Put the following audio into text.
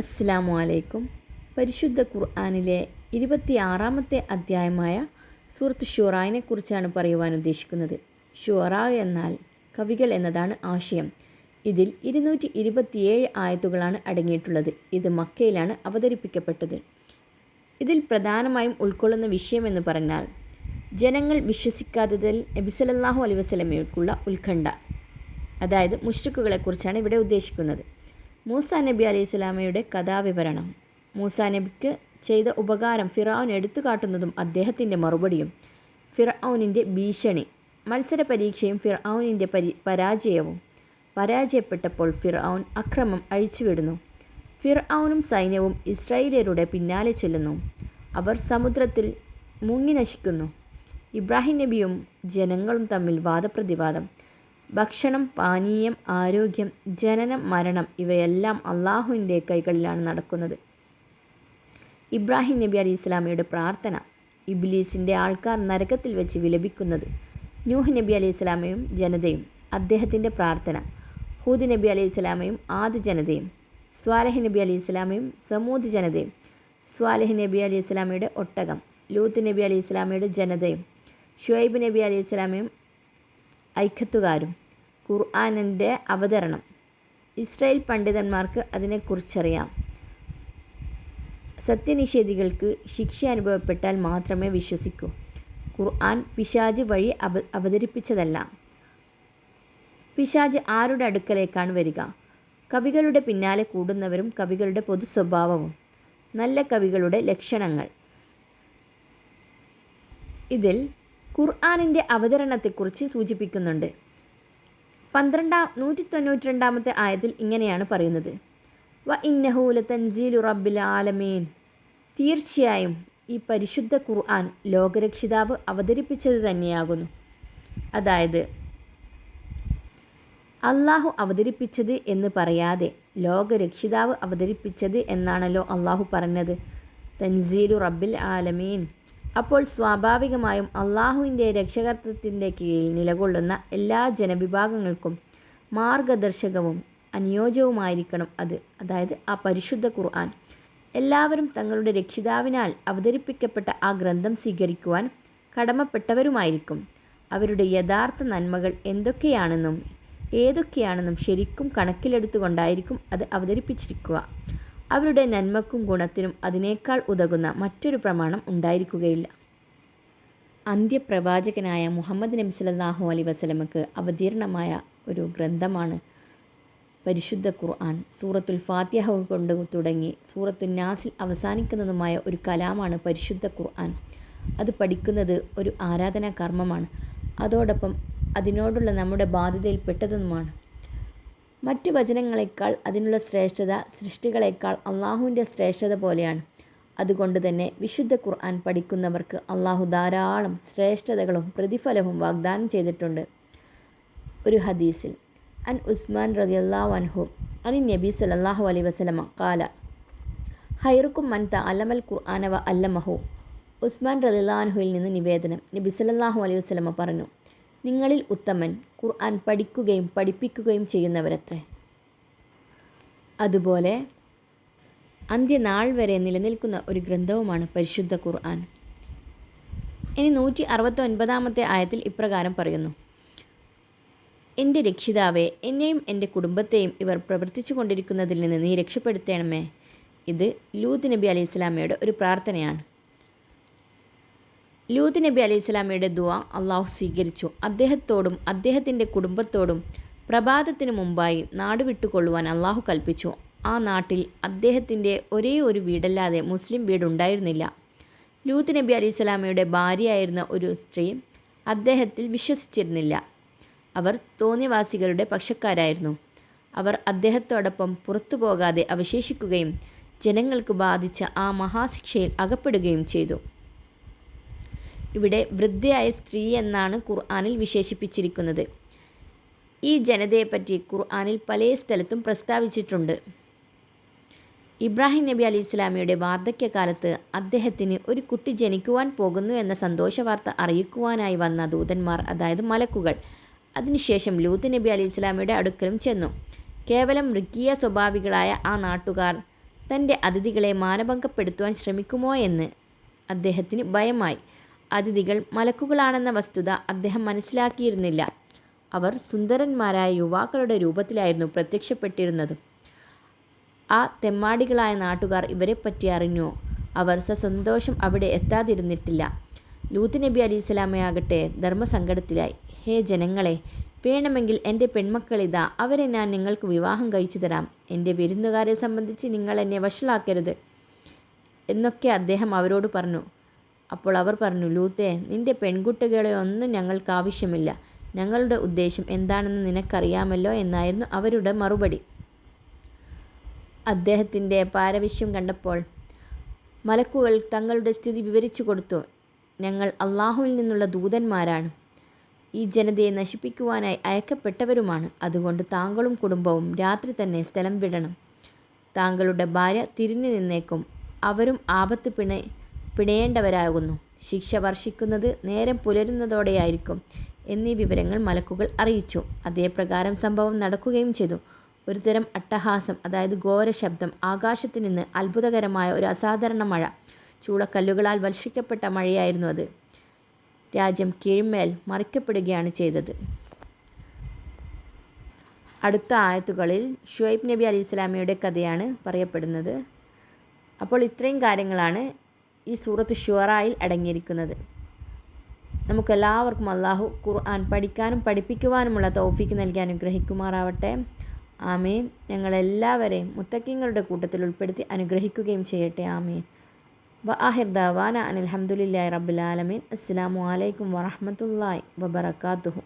അസ്സാമു അലൈക്കും. പരിശുദ്ധ ഖുർആാനിലെ ഇരുപത്തിയാറാമത്തെ അധ്യായമായ സൂറത്ത് ഷുറായിനെ കുറിച്ചാണ് പറയുവാൻ ഉദ്ദേശിക്കുന്നത്. ഷുറ എന്നാൽ കവികൾ എന്നതാണ് ആശയം. ഇതിൽ ഇരുന്നൂറ്റി ഇരുപത്തിയേഴ് ആയത്തുകളാണ് അടങ്ങിയിട്ടുള്ളത്. ഇത് മക്കയിലാണ് അവതരിപ്പിക്കപ്പെട്ടത്. ഇതിൽ പ്രധാനമായും ഉൾക്കൊള്ളുന്ന വിഷയമെന്ന് പറഞ്ഞാൽ ജനങ്ങൾ വിശ്വസിക്കാത്തതിൽ നബിസലല്ലാഹു വസല്ലമയ്ക്കുള്ള ഉത്കണ്ഠ. അതായത് മുഷ്രിക്കുകളെക്കുറിച്ചാണ് ഇവിടെ ഉദ്ദേശിക്കുന്നത്. മൂസ നബി അലൈഹി സ്വലാമയുടെ കഥാവിവരണം. മൂസ നബിക്ക് ചെയ്ത ഉപകാരം ഫിറാവൻ എടുത്തു കാട്ടുന്നതും അദ്ദേഹത്തിന്റെ മറുപടിയും ഫിറൌനിന്റെ ഭീഷണി മത്സര പരീക്ഷയും ഫിറൌനിന്റെ പരി പരാജയവും. പരാജയപ്പെട്ടപ്പോൾ ഫിറൌൻ അക്രമം അഴിച്ചുവിടുന്നു. ഫിർഔനും സൈന്യവും ഇസ്രായേലിയരുടെ പിന്നാലെ ചെല്ലുന്നു. അവർ സമുദ്രത്തിൽ മുങ്ങി നശിക്കുന്നു ഇബ്രാഹിം നബിയും ജനങ്ങളും തമ്മിൽ വാദപ്രതിവാദം. ഭക്ഷണം പാനീയം ആരോഗ്യം ജനനം മരണം ഇവയെല്ലാം അള്ളാഹുവിന്റെ കൈകളിലാണ് നടക്കുന്നത്. ഇബ്രാഹിം നബി അലി ഇസ്ലാമിയുടെ പ്രാർത്ഥന ഇബ്ലീസിന്റെ ആൾക്കാർ നരകത്തിൽ വെച്ച് വിലപിക്കുന്നത്. ന്യൂഹ് നബി അലി ഇസ്ലാമയും ജനതയും അദ്ദേഹത്തിന്റെ പ്രാർത്ഥന. ഹൂദ് നബി അലി ഇസ്ലാമയും ആദ് ജനതയും. സ്വാലഹ് നബി അലി ഇസ്ലാമയും സമൂദ് ജനതയും. സ്വാലഹ് നബി അലി ഇസ്ലാമയുടെ ഒട്ടകം. ലൂത്ത് നബി അലി ഇസ്ലാമയുടെ ജനതയും. ഷുഹൈബ് നബി അലി ഇസ്ലാമയും ഐക്യത്തുകാരും. ഖുർആാനിന്റെ അവതരണം. ഇസ്രായേൽ പണ്ഡിതന്മാർക്ക് അതിനെക്കുറിച്ചറിയാം. സത്യനിഷേധികൾക്ക് ശിക്ഷ അനുഭവപ്പെട്ടാൽ മാത്രമേ വിശ്വസിക്കൂ. ഖുർആൻ പിശാജ് വഴി അവ അവതരിപ്പിച്ചതല്ല. പിശാജ് ആരുടെ അടുക്കലേക്കാണ് വരിക? കവികളുടെ പിന്നാലെ കൂടുന്നവരും കവികളുടെ പൊതു സ്വഭാവവും നല്ല കവികളുടെ ലക്ഷണങ്ങൾ. ഇതിൽ ഖുർആാനിന്റെ അവതരണത്തെക്കുറിച്ച് സൂചിപ്പിക്കുന്നുണ്ട്. പന്ത്രണ്ടാം നൂറ്റി തൊണ്ണൂറ്റി രണ്ടാമത്തെ ആയത്തിൽ ഇങ്ങനെയാണ് പറയുന്നത്. വ ഇന്നഹൂല തൻസീലു റബ്ബിൽ ആലമീൻ. തീർച്ചയായും ഈ പരിശുദ്ധ ഖുർആൻ ലോകരക്ഷിതാവ് അവതരിപ്പിച്ചത് തന്നെയാകുന്നു. അതായത് അള്ളാഹു അവതരിപ്പിച്ചത് എന്ന് പറയാതെ ലോകരക്ഷിതാവ് അവതരിപ്പിച്ചത് എന്നാണല്ലോ അള്ളാഹു പറഞ്ഞത്. തൻസീലു റബ്ബിൽ ആലമീൻ. അപ്പോൾ സ്വാഭാവികമായും അള്ളാഹുവിന്റെ രക്ഷകർത്തത്തിന്റെ കീഴിൽ നിലകൊള്ളുന്ന എല്ലാ ജനവിഭാഗങ്ങൾക്കും മാർഗദർശകവും അനുയോജ്യവുമായിരിക്കണം അത്. അതായത് ആ പരിശുദ്ധ ഖുർആൻ. എല്ലാവരും തങ്ങളുടെ രക്ഷിതാവിനാൽ അവതരിപ്പിക്കപ്പെട്ട ആ ഗ്രന്ഥം സ്വീകരിക്കുവാൻ കടമപ്പെട്ടവരുമായിരിക്കും. അവരുടെ യഥാർത്ഥ നന്മകൾ എന്തൊക്കെയാണെന്നും ഏതൊക്കെയാണെന്നും ശരിക്കും കണക്കിലെടുത്തുകൊണ്ടായിരിക്കും അത് അവതരിപ്പിച്ചിരിക്കുക. അവരുടെ നന്മക്കും ഗുണത്തിനും അതിനേക്കാൾ ഉതകുന്ന മറ്റൊരു പ്രമാണം ഉണ്ടായിരിക്കുകയില്ല. അന്ത്യപ്രവാചകനായ മുഹമ്മദ് നബി സല്ലല്ലാഹു അലൈഹി വസല്ലമക്ക് അവതീർണമായ ഒരു ഗ്രന്ഥമാണ് പരിശുദ്ധ ഖുർആൻ. സൂറത്തുൽ ഫാത്തിഹ കൊണ്ട് തുടങ്ങി സൂറത്തുൽ നാസിൽ അവസാനിക്കുന്നതുമായ ഒരു കലാമാണ് പരിശുദ്ധ ഖുർആൻ. അത് പഠിക്കുന്നത് ഒരു ആരാധനാ കർമ്മമാണ്. അതോടൊപ്പം അതിനോടുള്ള നമ്മുടെ ബാധ്യതയിൽപ്പെട്ടതുമാണ് മറ്റു വചനങ്ങളെക്കാൾ അതിനുള്ള ശ്രേഷ്ഠത സൃഷ്ടികളെക്കാൾ അള്ളാഹുവിന്റെ ശ്രേഷ്ഠത പോലെയാണ്. അതുകൊണ്ട് തന്നെ വിശുദ്ധ ഖുർആൻ പഠിക്കുന്നവർക്ക് അള്ളാഹു ധാരാളം ശ്രേഷ്ഠതകളും പ്രതിഫലവും വാഗ്ദാനം ചെയ്തിട്ടുണ്ട്. ഒരു ഹദീസിൽ അൻ ഉസ്മാൻ റതിയല്ലാഹു അൻഹു അനി നബി സല്ലല്ലാഹു അലൈ വസല്ലമ കാല ഹൈറുക്കും മൻ അലമൽ ഖുർആനവ അല്ലമഹു. ഉസ്മാൻ റദില്ലാൻഹുയിൽ നിന്ന് നിവേദനം നബി സല്ലല്ലാഹു അലൈഹി വസല്ലമ പറഞ്ഞു. നിങ്ങളിൽ ഉത്തമൻ ഖുർആൻ പഠിക്കുകയും പഠിപ്പിക്കുകയും ചെയ്യുന്നവരത്രേ. അതുപോലെ അന്ത്യനാൾ വരെ നിലനിൽക്കുന്ന ഒരു ഗ്രന്ഥവുമാണ് പരിശുദ്ധ ഖുർആൻ. ഇനി നൂറ്റി അറുപത്തി ഒൻപതാമത്തെ ആയത്തിൽ ഇപ്രകാരം പറയുന്നു. എന്റെ രക്ഷിതാവെ എന്നെയും എന്റെ കുടുംബത്തെയും ഇവർ പ്രവർത്തിച്ചു കൊണ്ടിരിക്കുന്നതിൽ നിന്ന് നീ രക്ഷപ്പെടുത്തണമേ. ഇത് ലൂത്ത് നബി അലൈഹി ഇസ്ലാമയുടെ ഒരു പ്രാർത്ഥനയാണ്. ലൂത്ത് നബി അലൈഹി സ്വലാമയുടെ ദുവ അള്ളാഹു സ്വീകരിച്ചു. അദ്ദേഹത്തോടും അദ്ദേഹത്തിന്റെ കുടുംബത്തോടും പ്രഭാതത്തിന് മുമ്പായി നാട് വിട്ടുകൊള്ളുവാൻ അള്ളാഹു കൽപ്പിച്ചു. ആ നാട്ടിൽ അദ്ദേഹത്തിന്റെ ഒരേ ഒരു വീടല്ലാതെ മുസ്ലിം വീടുണ്ടായിരുന്നില്ല. ലൂത്ത് നബി അലൈഹി സ്വലാമയുടെ ഭാര്യയായിരുന്ന ഒരു സ്ത്രീ അദ്ദേഹത്തിൽ വിശ്വസിച്ചിരുന്നില്ല. അവർ തോന്നിവാസികളുടെ പക്ഷക്കാരായിരുന്നു. അവർ അദ്ദേഹത്തോടൊപ്പം പുറത്തു പോകാതെ അവശേഷിക്കുകയും ജനങ്ങൾക്ക് ബാധിച്ച ആ മഹാശിക്ഷയിൽ അകപ്പെടുകയും ചെയ്തു. ഇവിടെ വൃദ്ധയായ സ്ത്രീ എന്നാണ് ഖുർആാനിൽ വിശേഷിപ്പിച്ചിരിക്കുന്നത്. ഈ ജനതയെപ്പറ്റി ഖുർആാനിൽ പല സ്ഥലത്തും പ്രസ്താവിച്ചിട്ടുണ്ട്. ഇബ്രാഹിം നബി അലി ഇസ്ലാമിയുടെ വാർദ്ധക്യകാലത്ത് അദ്ദേഹത്തിന് ഒരു കുട്ടി ജനിക്കുവാൻ പോകുന്നു എന്ന സന്തോഷ വാർത്ത അറിയിക്കുവാനായി വന്ന ദൂതന്മാർ അതായത് മലക്കുകൾ അതിനുശേഷം ലൂത്ത് നബി അലി ഇസ്ലാമിയുടെ അടുക്കലും ചെന്നു. കേവലം മൃഗീയ സ്വഭാവികളായ ആ നാട്ടുകാർ തന്റെ അതിഥികളെ മാനഭംഗപ്പെടുത്തുവാൻ ശ്രമിക്കുമോ എന്ന് അദ്ദേഹത്തിന് ഭയമായി. അതിഥികൾ മലക്കുകളാണെന്ന വസ്തുത അദ്ദേഹം മനസ്സിലാക്കിയിരുന്നില്ല. അവർ സുന്ദരന്മാരായ യുവാക്കളുടെ രൂപത്തിലായിരുന്നു പ്രത്യക്ഷപ്പെട്ടിരുന്നതും. ആ തെമ്മാടികളായ നാട്ടുകാർ ഇവരെപ്പറ്റി അറിഞ്ഞു? അവർ സസന്തോഷം അവിടെ എത്താതിരുന്നിട്ടില്ല. ലൂത്ത് നബി അലി ഇസ്ലാമയാകട്ടെ ധർമ്മസങ്കടത്തിലായി. ഹേ ജനങ്ങളെ വേണമെങ്കിൽ എന്റെ പെൺമക്കളിതാ അവരെ ഞാൻ നിങ്ങൾക്ക് വിവാഹം കഴിച്ചു തരാം. എന്റെ വിരുന്നുകാരെ സംബന്ധിച്ച് നിങ്ങൾ എന്നെ വഷളാക്കരുത്. എന്നൊക്കെ അദ്ദേഹം അവരോട് പറഞ്ഞു. അപ്പോൾ അവർ പറഞ്ഞു ലൂത്തെ നിന്റെ പെൺകുട്ടികളെ ഒന്നും ഞങ്ങൾക്ക് ആവശ്യമില്ല. ഞങ്ങളുടെ ഉദ്ദേശം എന്താണെന്ന് നിനക്കറിയാമല്ലോ എന്നായിരുന്നു അവരുടെ മറുപടി. അദ്ദേഹത്തിന്റെ പാരവശ്യം കണ്ടപ്പോൾ മലക്കുകൾ തങ്ങളുടെ സ്ഥിതി വിവരിച്ചു കൊടുത്തു ഞങ്ങൾ അള്ളാഹുവിൽ നിന്നുള്ള ദൂതന്മാരാണ്. ഈ ജനതയെ നശിപ്പിക്കുവാനായി അയക്കപ്പെട്ടവരുമാണ്. അതുകൊണ്ട് താങ്കളും കുടുംബവും രാത്രി തന്നെ സ്ഥലം വിടണം. താങ്കളുടെ ഭാര്യ തിരിഞ്ഞു നിന്നേക്കും അവരും ആപത്ത് പിണ പിണയേണ്ടവരാകുന്നു ശിക്ഷ വർഷിക്കുന്നത് നേരം പുലരുന്നതോടെയായിരിക്കും എന്നീ വിവരങ്ങൾ മലക്കുകൾ അറിയിച്ചു. അതേപ്രകാരം സംഭവം നടക്കുകയും ചെയ്തു. ഒരുതരം അട്ടഹാസം അതായത് ഘോര ശബ്ദം ആകാശത്തിൽ നിന്ന് അത്ഭുതകരമായ ഒരു അസാധാരണ മഴ ചൂളക്കല്ലുകളാൽ വർഷിക്കപ്പെട്ട മഴയായിരുന്നു അത്. രാജ്യം കീഴ്മേൽ മറിക്കപ്പെടുകയാണ് ചെയ്തത്. അടുത്ത ആയത്തുകളിൽ ഷുഹൈബ് നബി അലി ഇസ്ലാമിയുടെ കഥയാണ് പറയപ്പെടുന്നത്. അപ്പോൾ ഇത്രയും കാര്യങ്ങളാണ് ഈ സൂറത്ത് ഷുറായിൽ അടങ്ങിയിരിക്കുന്നത്. നമുക്കെല്ലാവർക്കും അള്ളാഹു ഖുർആൻ പഠിക്കാനും പഠിപ്പിക്കുവാനുമുള്ള തൗഫീക്ക് നൽകി അനുഗ്രഹിക്കുമാറാവട്ടെ. ആമീൻ. ഞങ്ങളെല്ലാവരെയും മുത്തക്കിങ്ങളുടെ കൂട്ടത്തിൽ ഉൾപ്പെടുത്തി അനുഗ്രഹിക്കുകയും ചെയ്യട്ടെ. ആമീൻ. വ ആഹിർ ദവാന അനിൽഹമുല്ലാ റബ്ബുലാലമീൻ അസ്സാം വലൈക്കും വറഹമത്തല്ലാ വബർക്കാത്തുഹു